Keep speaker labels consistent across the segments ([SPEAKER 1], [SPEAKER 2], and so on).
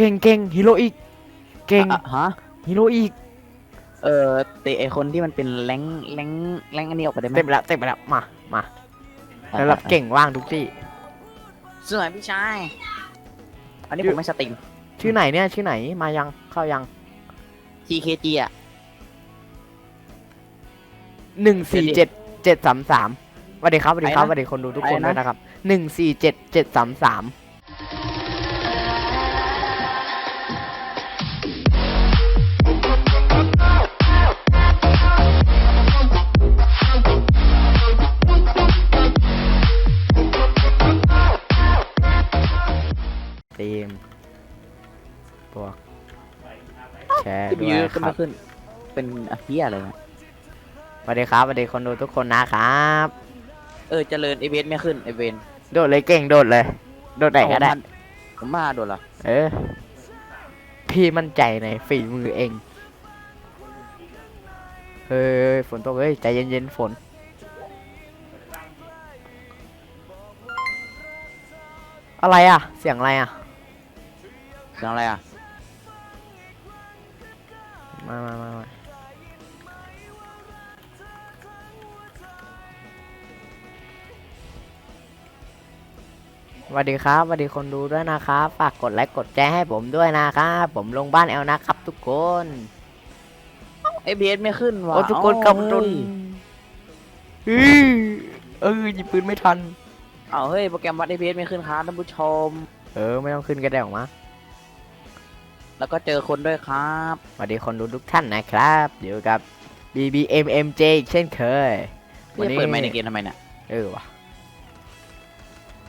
[SPEAKER 1] เก่งเก่งฮีโร่อีก เก่ง
[SPEAKER 2] อะฮะ
[SPEAKER 1] ฮีโร่อีก
[SPEAKER 2] เออเตะไอคนที่มันเป็นแรงแรงแรงอันนี้ออกไปได้ไหม
[SPEAKER 1] เต็มไปแล้วเต็มไปแล้วมา มาสำหรับเก่งว่างทุกที่
[SPEAKER 2] สวยพี่ชาย อันนี้
[SPEAKER 1] ชื่
[SPEAKER 2] ผ
[SPEAKER 1] อ
[SPEAKER 2] มไม่สตรีม
[SPEAKER 1] ชื่อไหนเนี่ย ชื่อไหนมายังเข้ายัง
[SPEAKER 2] TKG อะ
[SPEAKER 1] หนึ่งสี่เจ็ดเจ็ดสามสามสวัสดีครับสวัสดีครับส
[SPEAKER 2] อะไรนะ
[SPEAKER 1] วัสดีคนดูทุกคน
[SPEAKER 2] อะไรนะ
[SPEAKER 1] ด้วยนะครับหนึ่งสี่เจ็ดเจ็ดสามสาม ทีมบวกแชร์ด้ว
[SPEAKER 2] ยื
[SPEAKER 1] ย
[SPEAKER 2] ด
[SPEAKER 1] ค
[SPEAKER 2] ขึ้น
[SPEAKER 1] รั
[SPEAKER 2] มา
[SPEAKER 1] บ
[SPEAKER 2] ขึ้น เป็นอาเฮียอะไรนะ
[SPEAKER 1] สวัสดีครับสวัสดีคนดูทุกคนนะครับ
[SPEAKER 2] เออเจริญไอเวนไม่ขึ้นไอเวน
[SPEAKER 1] โดดเลยเก่งโดดเลย โดดไหนก็ได้
[SPEAKER 2] ผมมาโดนเหรอ
[SPEAKER 1] เออ พี่มั่นใจในฝีมือเอง เฮ้ยฝนตกเฮ้ยใจเย็นๆฝน อะไรอะ เสียงอะไรอะ
[SPEAKER 2] เสียงอะไรอะ
[SPEAKER 1] มามามามาสวัสดีครับสวัสดีคนดูด้วยนะครับ ฝากกดไลค์กดแชร์ให้ผมด้วยนะครับ ผมลงบ้านแอลนะครับ ทุกคน
[SPEAKER 2] ไอเบสไม่ขึ้นว่ะ
[SPEAKER 1] โอ้ทุกคนกำจน
[SPEAKER 2] เอ้ย
[SPEAKER 1] อื้อเออหยิบปืนไม่ทัน
[SPEAKER 2] เอาเฮ้ยโปรแกรมวัดไอเบสไม่ขึ้นครับท่านผู้ชม
[SPEAKER 1] เออ ไม่ต้องขึ้นก็ได้ออกมา
[SPEAKER 2] แล้วก็เจอคนด้วยครับ
[SPEAKER 1] สวัสดีคนดูทุกท่านนะครับ อยู่กับ BBMMJ อีกเช่นเคย
[SPEAKER 2] พี่จะเปิดไมค์ในเกมทำไมเนี่ย
[SPEAKER 1] เออว่ะ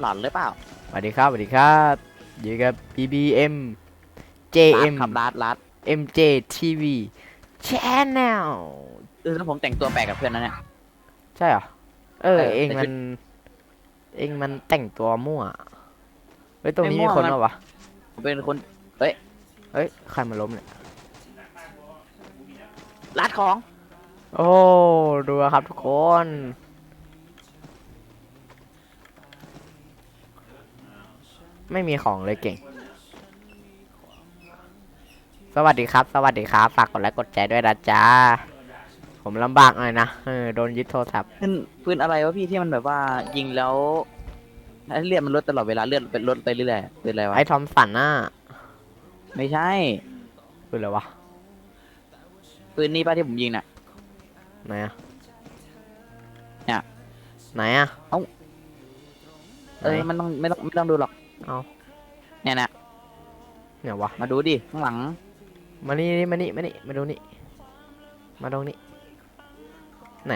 [SPEAKER 2] หลอนหรือเปล่า
[SPEAKER 1] สวัสดีครับสวัสดีครับ อยู่กับ BBM
[SPEAKER 2] รัด
[SPEAKER 1] JM
[SPEAKER 2] ครับรัดรัด
[SPEAKER 1] MJ TV Channel
[SPEAKER 2] เออแล้วผมแต่งตัวแปลกกับเพื่อนนะเนี่ย
[SPEAKER 1] ใช่เหรอ เออ
[SPEAKER 2] เออ
[SPEAKER 1] เอง
[SPEAKER 2] แต่
[SPEAKER 1] มั
[SPEAKER 2] ชุ
[SPEAKER 1] น
[SPEAKER 2] ด
[SPEAKER 1] เองมันแต่งตัวมั่วเฮ้ยตรงนี้
[SPEAKER 2] ไม่
[SPEAKER 1] มี
[SPEAKER 2] มั่ว
[SPEAKER 1] คน
[SPEAKER 2] มัน
[SPEAKER 1] มาวะ
[SPEAKER 2] ผมเป็นคน
[SPEAKER 1] เฮ้ยใครมาล้มเนี่ย
[SPEAKER 2] รัดของ
[SPEAKER 1] โอ้ดูอะครับทุกคนไม่มีของเลยเก่ง สวัสดีครับ สวัสดีครับ ฝากกดไลค์กดแชร์ด้วยนะจ๊ะ ผมลำบากหน่อยนะ เออ โดนยึดโทรศัพท์
[SPEAKER 2] ปืนปืนอะไรวะพี่ที่มันแบบว่ายิงแล้วให้เลือดมันลดตลอดเวลาเลือดเป็นลดไปเรื่อยๆปืนอะไรวะ
[SPEAKER 1] ไอ้ทอมสันน่ะ
[SPEAKER 2] ไม่ใช่
[SPEAKER 1] คืออะไรวะ
[SPEAKER 2] ปืนนี้ป้าที่ผมยิงน่ะ
[SPEAKER 1] ไหนอะ
[SPEAKER 2] เนี่ย
[SPEAKER 1] ไหนอะ
[SPEAKER 2] เอ้าเออ
[SPEAKER 1] ไหน
[SPEAKER 2] มันต้องไม่ต้องไม่ต้องดูหรอก
[SPEAKER 1] เอา
[SPEAKER 2] เนี่ยนะ
[SPEAKER 1] เนี่ยวะ
[SPEAKER 2] มาดูดิข้างหลัง
[SPEAKER 1] มานี่นี่มานี่มานี่มาดูนี่มาตรงนี้ไหน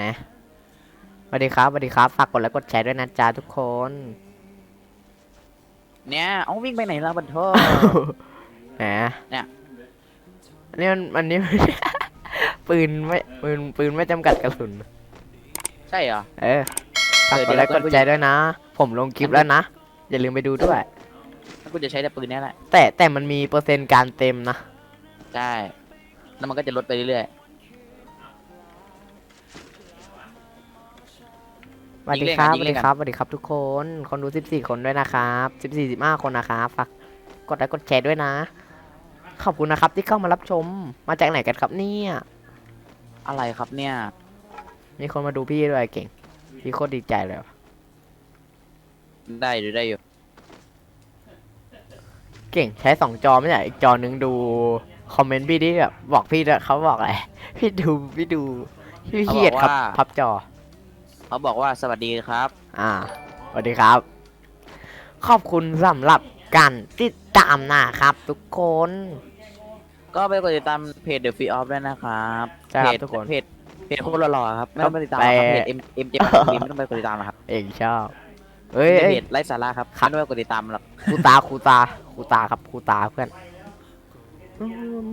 [SPEAKER 1] สวัสดีครับสวัสดีครับฝากกดไลค์กดแชร์ด้วยนะจ๊ะทุกคน
[SPEAKER 2] เนี่ยเอาวิ่งไปไหนแล้วบันเทอ
[SPEAKER 1] แหม
[SPEAKER 2] เนี่ย
[SPEAKER 1] อันนี้มันอันนี้ ปืนไม่ปืนปืนไม่จำกัดกระสุน
[SPEAKER 2] ใช่เหรอ
[SPEAKER 1] เออฝาก
[SPEAKER 2] เออก
[SPEAKER 1] ดไลค์
[SPEAKER 2] เดี๋
[SPEAKER 1] ก
[SPEAKER 2] ยว
[SPEAKER 1] ดแชร์ด้วยนะ ผมลงคลิปแล้วนะ อย่าลืมไปดูด้วย
[SPEAKER 2] ถ้ากูจะใช้แต่ปืนเนี้แหละ
[SPEAKER 1] แต่แต่มันมีเปอร์เซ็นต์การเต็มนะ
[SPEAKER 2] ใช่ แล้วมันก็จะลดไปเรื่อย
[SPEAKER 1] สวัสดีครับ
[SPEAKER 2] ยิ
[SPEAKER 1] ส
[SPEAKER 2] งเล่
[SPEAKER 1] วันสดี
[SPEAKER 2] กัน
[SPEAKER 1] ครับสวัสดีครับทุกคน คนดู 14 คนด้วยนะครับ 14 15 คนนะครับ ฝากกดไลค์กดแชร์ด้วยนะ ขอบคุณนะครับที่เข้ามารับชม มาจากไหนกันครับเนี่ย
[SPEAKER 2] ๆอะไรครับเนี่ย
[SPEAKER 1] มีคนมาดูพี่ด้วยเก่ง พี่โคตรดีใจเลยว่ะ
[SPEAKER 2] ได้อยู่ได้อยู่
[SPEAKER 1] เก่งใช้สองจอไม่ใช่อีกจอนึงดูคอมเมนต์พี่ดิแบบบอกพี่ด้วยเขาบอกอะไร พี่ดูพี่ดูพี่เครียดครับพับจอ
[SPEAKER 2] เขาบอกว่าสวัสดีครับ
[SPEAKER 1] อ่าสวัสดีครับ ขอบคุณสำหรับการติดตามนะครับทุกคน
[SPEAKER 2] ก็ไปกดติดตามเพจ The Free Off ด้วยนะครับ
[SPEAKER 1] ใช่ครับ
[SPEAKER 2] เพจ
[SPEAKER 1] ทุกคน
[SPEAKER 2] เพจเพจโคตรหล่อๆครับไม่ต้องไปติดตามหรอกครับ
[SPEAKER 1] ไป
[SPEAKER 2] เพจ M M J ไม่ต้องไปกดติดตามหรอกครับ
[SPEAKER 1] เองชอบเอ้ย
[SPEAKER 2] เป็น
[SPEAKER 1] เอ้ย
[SPEAKER 2] เพจไร้สาระครับ
[SPEAKER 1] ครับ
[SPEAKER 2] ไม่ต้องไปกดติดตามหรอก
[SPEAKER 1] ครูตาครูตาครูตาครับครูตาเพื่อน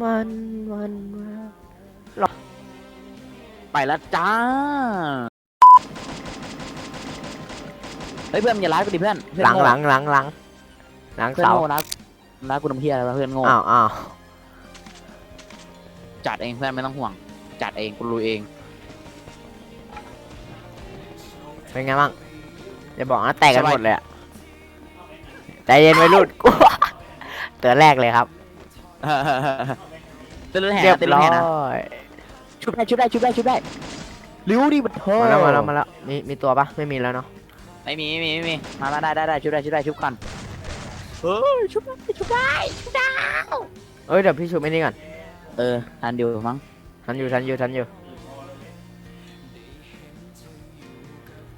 [SPEAKER 1] มันมันมัน
[SPEAKER 2] ไปแล้วจ้าเฮ้ยเพื่อนมึงอย่าร้ายกูดิเพื่อนเพื่อน
[SPEAKER 1] หลัง
[SPEAKER 2] โง่
[SPEAKER 1] หลังหลังหลังหลัง
[SPEAKER 2] เพื่อน
[SPEAKER 1] เสา
[SPEAKER 2] โง่รักรักกูน้ำเพี้ยอะไรวะเพื่อนโง่
[SPEAKER 1] อ้าวอ้าว
[SPEAKER 2] จัดเองเพื่อนไม่ต้องห่วง จัดเองกูรู้เอง
[SPEAKER 1] เป็นไงบ้างอย่าบอกนะแตกกันหมดเลยอะใจเย็นไว้รุ่นกูตัวแรกเลยครับ
[SPEAKER 2] เต้นรถแห่
[SPEAKER 1] เรียบ
[SPEAKER 2] นะเต้นรถ
[SPEAKER 1] ร้อ
[SPEAKER 2] แห่นะ
[SPEAKER 1] ย
[SPEAKER 2] ชุบได้ชุบได้ชุบได้ชุบได้ริ้วดิบันเทอ
[SPEAKER 1] มาแล้วมาแล้วมาแล้วมีมีตัวปะไม่มีแล้วเนาะ
[SPEAKER 2] ไม่มีไม่มีไม่มีมามาได้ได้ได้ชุบได้ชุบได้ชุบก่อนเฮ้ยชุบได้ชุบได้
[SPEAKER 1] เอ้ยเดี๋ยวพี่ชุบไอ้นี่ก่อน
[SPEAKER 2] เออทันอยู่มั้ง
[SPEAKER 1] ทันอยู่ทันอยู่ทันอยู่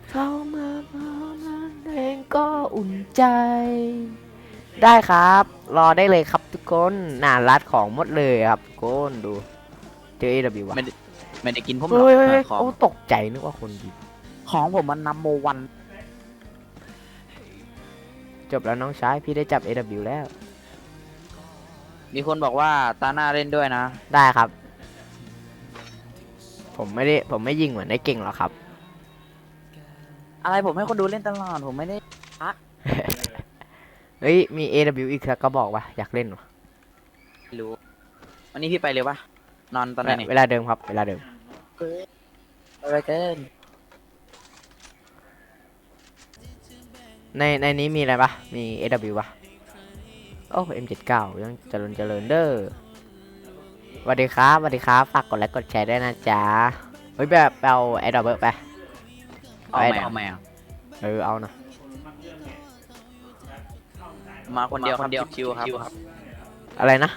[SPEAKER 1] เข้ามาพร้อมนั้นเองก็อุ่นใจ ได้ครับ รอได้เลยครับทุกคนน่ารัดของหมดเลยครับทุกคนดูเจอ AW ว่ะ
[SPEAKER 2] ไม่ได้ไม่ได้กินผมหรอก
[SPEAKER 1] เฮ้ยเฮ้ยเฮ้ย
[SPEAKER 2] ของ
[SPEAKER 1] โอ้ตกใจนึกว่าคนดี
[SPEAKER 2] ของผมมันนัมโมวัน
[SPEAKER 1] จบแล้วน้องชายพี่ได้จับ AW แล้ว
[SPEAKER 2] มีคนบอกว่าตาหน้าเล่นด้วยนะ
[SPEAKER 1] ได้ครับ ผมไม่ได้ผมไม่ยิงเหมือนได้เก่งหรอกครับ
[SPEAKER 2] อะไรผมให้คนดูเล่นตลอดผมไม่ได้
[SPEAKER 1] เฮ้ยมี AW อีกสักก็บอกว่าอยากเล่นวะ
[SPEAKER 2] รู้วันนี้พี่ไปเร็วปะนอนตอนไหนนี่
[SPEAKER 1] เวลาเดิมครับ เวลาเดิม
[SPEAKER 2] ไปเกิน
[SPEAKER 1] ในในนี้มีอะไรปะมี AW ปะ โอ้ M79 ยังเจริญเจริญเด้อสวัสดีครับสวัสดีครับฝากกดไลค์กดแชร์ด้วยนะจ๊ะ เฮ้ยแบบไปเอาไอ้ดอกเบิร์กไป
[SPEAKER 2] เอา
[SPEAKER 1] ไอ้
[SPEAKER 2] ไหม
[SPEAKER 1] ดอก
[SPEAKER 2] เอาไหมอะ
[SPEAKER 1] เออเอานะ
[SPEAKER 2] มาคนเดียวคนเดียวชิวครับ
[SPEAKER 1] อะไรนะ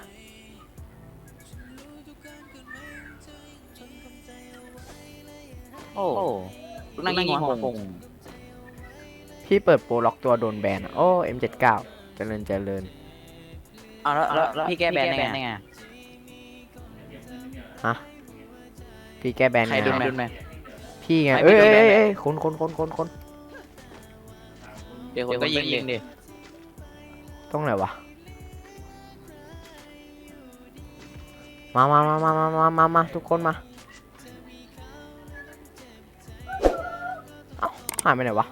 [SPEAKER 2] โอ้ลูกนั่งยิงหัวปง
[SPEAKER 1] พี่เปิดโปรล็อกตัวโดนแบนอะโอ้ M79 เจริญเจริญ
[SPEAKER 2] เอาแล้วแล้วแล้วพี่แก้แบนได้ไง
[SPEAKER 1] พี่แก้แบน
[SPEAKER 2] ใคร
[SPEAKER 1] ไง
[SPEAKER 2] ดุนแบนดุนแบน
[SPEAKER 1] พี่ไง
[SPEAKER 2] ใคร
[SPEAKER 1] เอ้ย
[SPEAKER 2] เป็นโดน
[SPEAKER 1] เอ้ย
[SPEAKER 2] แบน
[SPEAKER 1] เอ้ยคนคนคนคนคน
[SPEAKER 2] เดี๋ยวคนก็ยิงยิงดิ
[SPEAKER 1] ตรงไหนวะ มามามามามามามามาทุกคนมาเอ้าหายไปไหนวะ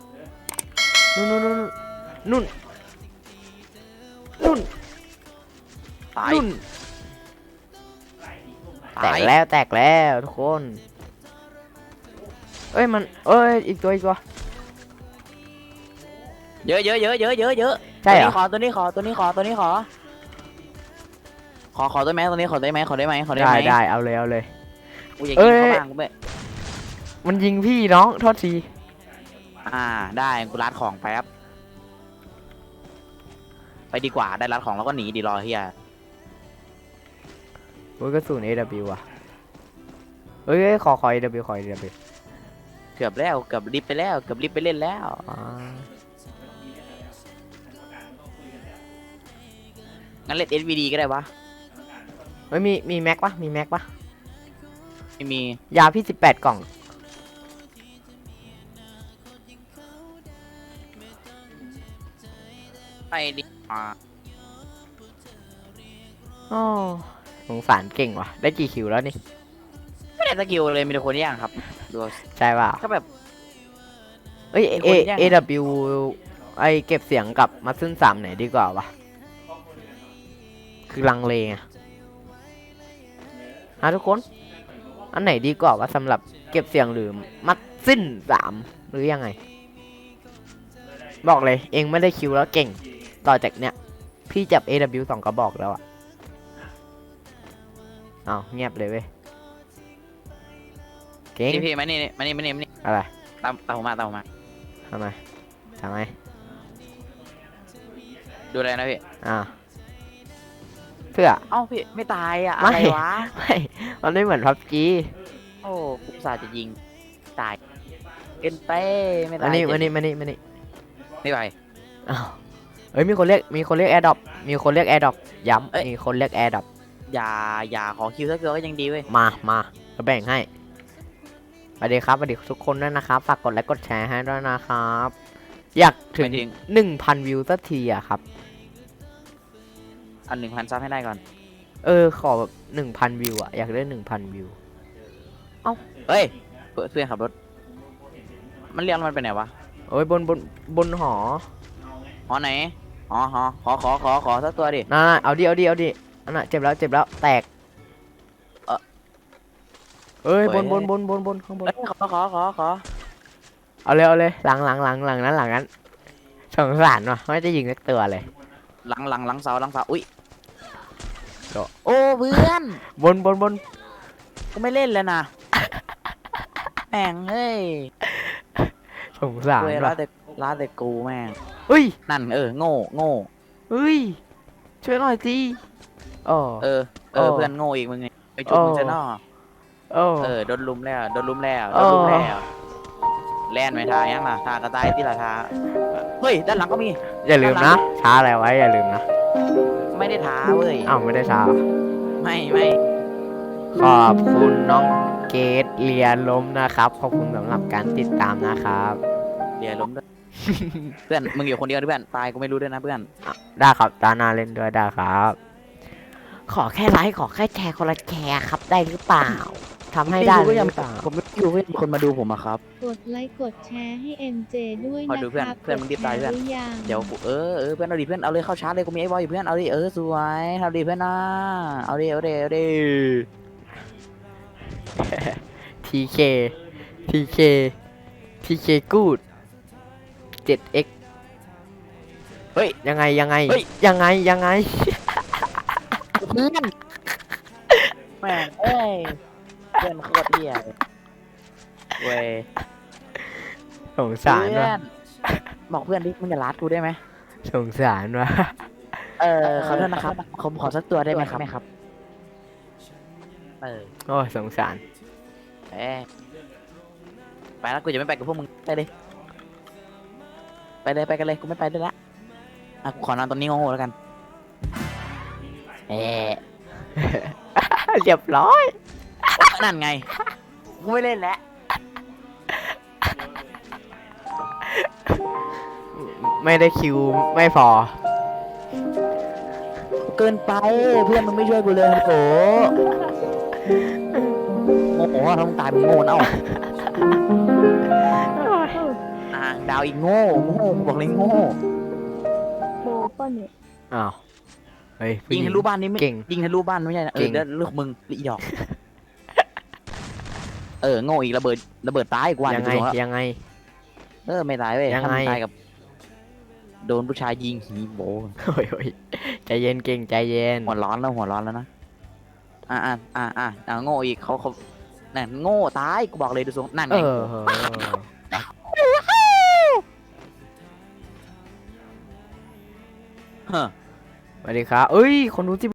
[SPEAKER 1] นู่นนู่นนู่นนู่นนู่น
[SPEAKER 2] ตาย
[SPEAKER 1] นู่นแต
[SPEAKER 2] ตากย
[SPEAKER 1] แล้วแตกแล้วทุกคน เอ้ยมันเอ้ยอีกตัวอีกตัว
[SPEAKER 2] เยอะเยอะเยอะเยอะเยอะเยอะ
[SPEAKER 1] ใช่เหรอ
[SPEAKER 2] ตัวนี้ขอตัวนี้ขอตัวนี้ขอ ตัวนี้ขอ ขอขอได้ไหมตัวนี้ขอได้ไหมขอได้ไหมขอได้
[SPEAKER 1] ได้
[SPEAKER 2] ไหม
[SPEAKER 1] ได้เอาเลยเอาเลย
[SPEAKER 2] กูอยาก
[SPEAKER 1] เอ้
[SPEAKER 2] กิน
[SPEAKER 1] ย
[SPEAKER 2] ข้าวบ้างกูไม่
[SPEAKER 1] มันยิงพี่น้องโทษที
[SPEAKER 2] อ่า ได้กูรัดของแป๊บไปดีกว่าได้รัดของแล้วก็หนีดีรอเฮีย
[SPEAKER 1] โอ้ยกระสุน AW อะเอ้ยเอ้ยขอขอ AW ขอ AW
[SPEAKER 2] เกือบแล้วเกือบรีบไปแล้วเกือบรีบไปเล่นแล้ว
[SPEAKER 1] อ่า
[SPEAKER 2] งั้นเล่น SVD ก็ได้วะ
[SPEAKER 1] เฮ้ยมีมีแม็กปะมีแม็กปะ
[SPEAKER 2] ไม่มี
[SPEAKER 1] ยาพี่สิบแปดกล่อง
[SPEAKER 2] ไปดีอ่า
[SPEAKER 1] อ๋อ สงสารเก่งว่ะ ได้กี่คิวแล้วนี่
[SPEAKER 2] ไม่ได้สกิลเลยมีแต่คนแย่งครับดู
[SPEAKER 1] ใช่เปล่า
[SPEAKER 2] ก็แบบ
[SPEAKER 1] เอ้ย
[SPEAKER 2] มี
[SPEAKER 1] เอ
[SPEAKER 2] คนแย่ง
[SPEAKER 1] AW ไอเก็บเสียงกับมาซึ่นสามไหนดีกว่าวะ คือลังเลไงฮะทุกคน อันไหนดีกว่าวะสำหรับเก็บเสียงหรือมัดสิ้นสามหรือยังไง บอกเลยเองไม่ได้คิวแล้วเก่ง ต่อจากเนี้ย พี่จับ AW สองกระบอกแล้วอะ เอาวเงียบเลยเว้ยเก่ง
[SPEAKER 2] นี่พี่มานี่มานี่มานี่มานี่
[SPEAKER 1] อะไร
[SPEAKER 2] ตามตามผมมาตามผมมา
[SPEAKER 1] ทำไมทำไม
[SPEAKER 2] ดูอะไรนะพี่
[SPEAKER 1] อ่าเพื่อ
[SPEAKER 2] เอ้าพี่ไม่ตายอะ
[SPEAKER 1] ไม่
[SPEAKER 2] อะไรวะ
[SPEAKER 1] ไม่มันไม่เหมือนพับจี
[SPEAKER 2] โอ้กูอุตสาห์จะยิงตายเกินไปไม่
[SPEAKER 1] มา
[SPEAKER 2] ตาย
[SPEAKER 1] นี่
[SPEAKER 2] เจ็
[SPEAKER 1] มา
[SPEAKER 2] บ
[SPEAKER 1] นี่มานี่มานี่
[SPEAKER 2] ไม่ไหว
[SPEAKER 1] อ้าวเอ้ยมีคนเรียกมีคนเรียกแอร์ดอปมีคนเรียกแอร์ดอปย้
[SPEAKER 2] เอ้ยำ
[SPEAKER 1] มีคนเรียกแอร์ดอป
[SPEAKER 2] อย่าอย่าขอคิวสักตัวก็ยังดีเว้ย
[SPEAKER 1] มามาจะแบ่งให้สวัสดีครับสวัสดีทุกคนด้วยนะครับ ฝากกดไลค์กดแชร์ให้ด้วยนะครับ อยากถึ
[SPEAKER 2] ห
[SPEAKER 1] ง
[SPEAKER 2] มายถึง
[SPEAKER 1] หนึ่งพันวิวสักทีอะครับ
[SPEAKER 2] อันหนึ่งพันซับให้ได้ก่อน
[SPEAKER 1] เออ ขอแบบหนึ่งพันวิวอะอยากได้หนึ่งพันวิว
[SPEAKER 2] เฮ้ยเพื่อนเพื่อนขับรถ มันเรียกมันไปไหนวะ
[SPEAKER 1] โอ้ยบนบนบนหอ
[SPEAKER 2] หอไหนอ๋อหอขอขอขอขอสักตัวดิ
[SPEAKER 1] น่าเอาดิเอาดิเอาดิ อันน่ะเจ็บแล้วเจ็บแล้วแตก
[SPEAKER 2] เอ่อ
[SPEAKER 1] เอ้ยบน
[SPEAKER 2] เฮ้
[SPEAKER 1] บ
[SPEAKER 2] ย
[SPEAKER 1] นบนบนบนข้างบน
[SPEAKER 2] เอ้ยขอขอขอขอ
[SPEAKER 1] เอาเลยเอาเลยหลังหลังหลังหลังนั้นหลังนั้นสงสารว่ะไม่ได้ยิงสักตัวเลย
[SPEAKER 2] หลังหลังหลังเสาหลังเสาอุ้ยโอ้เพื่อน
[SPEAKER 1] บนบนบน
[SPEAKER 2] กูไม่เล่นแล้วนะแม่งเฮ้ย
[SPEAKER 1] สงสาร
[SPEAKER 2] เว้ย
[SPEAKER 1] ว่ะ
[SPEAKER 2] ร้านแต่ร้านแต่กูแม่ง
[SPEAKER 1] เฮ้ย
[SPEAKER 2] นั่นเออโง่โง่
[SPEAKER 1] เฮ้ยช่วยหน่อยสิ อ๋อ
[SPEAKER 2] เออ เอ
[SPEAKER 1] เอ
[SPEAKER 2] อ
[SPEAKER 1] อ
[SPEAKER 2] เพื่อนโง่อีกมึงไงไปจุบมึงจะนอ
[SPEAKER 1] โอ้
[SPEAKER 2] เออ โดนลุมแล้ว โดนลุมแล้ว
[SPEAKER 1] เอ
[SPEAKER 2] โด
[SPEAKER 1] อ
[SPEAKER 2] นลุมแล้ว แล่นไม่ทายังล่ะทากระต่ายที่ละทา เฮ้ย ด้านหลังก็มี
[SPEAKER 1] อย่าลืมนะ ช้าอะไรไว้อย่าลืมนะ
[SPEAKER 2] ไม่ได้ทาเว้ย
[SPEAKER 1] อ้าวไม่ได้ช้า
[SPEAKER 2] ไม่ไม่
[SPEAKER 1] ขอบคุณน้องเกดเรียนล้มนะครับ ขอบคุณสำหรับการติดตามนะครับ
[SPEAKER 2] เดี๋ยวล้มด้วย เพื่อน มึงอยู่คนเดียวด้วยเพื่อน ตายกูไม่รู้ด้วยนะเพื่อน
[SPEAKER 1] ได้ครับตาหน้าเล่นด้วยได้ครับ ขอแค่ไลค์ขอแค่แชร์คนละแชร์ครับได้หรือเปล่าทำให้ได้
[SPEAKER 2] ม่รู้ก็
[SPEAKER 1] ห
[SPEAKER 2] ยัง
[SPEAKER 1] รือเปล่า
[SPEAKER 2] ผมไม่อยู่ก็ยังมีคนมาดูผมอะครับ
[SPEAKER 3] กดไลค์กดแชร์ให้ MJ ด้วย
[SPEAKER 2] ขอ
[SPEAKER 3] นะ
[SPEAKER 2] ดูเพื่อน
[SPEAKER 3] ครับ
[SPEAKER 2] เพื่อนมึงรีบตายเพื่อน
[SPEAKER 3] กดแชร์หรือยัง
[SPEAKER 2] เดี๋ยวกูเออเออเพื่อนเอาดิเพื่อนเอาเลยเข้าชาร์จเลยกูมีไอ้บอยอยู่เพื่อนเอาดิเออสวยเอาดิเพื่อนนะเอาดิเอาดิเอาดิ
[SPEAKER 1] ทีเคทีเคทีเคกูด 7x
[SPEAKER 2] เฮ้ย
[SPEAKER 1] ยังไงยังไง
[SPEAKER 2] เฮ้ย
[SPEAKER 1] ยังไงยังไง
[SPEAKER 2] เพื่อนแม่งเอ้ยเพื่อนโคตรเหี้ยเลยเว้ย
[SPEAKER 1] สงสาร
[SPEAKER 2] เพื่
[SPEAKER 1] ว่ะ
[SPEAKER 2] อนบอกเพื่อนดิมึงอย่าลัดกูได้ไหม
[SPEAKER 1] สงสารว่ะ
[SPEAKER 2] เออขอโทษนะครับผมขอสักตัวได้ไหมครับ เออ
[SPEAKER 1] โอ้ยสงสาร
[SPEAKER 2] เอ้ยไปแล้วกูจะไม่ไปกับพวกมึงไปเลยไปเลยไปกันเลยกูไม่ไปด้วยละอะกูขอนอนตรงนี้โง่ๆแล้วกัน เอ๊ะ
[SPEAKER 1] เรียบร้อย
[SPEAKER 2] นั่นไง กูไม่เล่นแล้ว
[SPEAKER 1] ไม่ได้คิวไม่พอ
[SPEAKER 2] เกินไปเพื่อนมึงไม่ช่วยกูเลยโอ้โมโหท้องตายมึงโง่เน่าอ่างดาวอีกโง่โง่กูบอกเลยโง่
[SPEAKER 3] โบป่ะเนี่ย
[SPEAKER 1] อ้าว เฮ้ยผู้
[SPEAKER 2] ยิง
[SPEAKER 1] ห
[SPEAKER 2] ทะลุบ้านนี่ไม่
[SPEAKER 1] เก่ง
[SPEAKER 2] ยิงทะลุบ้านไม่ใช่นะเอ
[SPEAKER 1] เก่
[SPEAKER 2] อง เดี๋ยวลูกมึงอีดอก เออโง่อีกระเบิดระเบิดตายกูว่า
[SPEAKER 1] ยังไง
[SPEAKER 2] จะโดนแล้ว
[SPEAKER 1] ยังไง
[SPEAKER 2] เออไม่ตายเว้ย
[SPEAKER 1] ยังไง
[SPEAKER 2] ถ้ามึงตายกับ โดนผู้ชายยิงหีโบ
[SPEAKER 1] โอ้ยโอ้ยใจเย็นเก่งใจเย็น
[SPEAKER 2] หัวร้อนแล้วหัวร้อนแล้วนะอ่าอ่าอ่าอ่าอ่าโง่อีกเขาเขานั่นโง่ตายกูบอกเลยดูทรงนั่น
[SPEAKER 1] เอ
[SPEAKER 2] ไง
[SPEAKER 1] อ
[SPEAKER 2] เฮ้อ
[SPEAKER 1] สวัสดีครับเอ้ย คนดูที่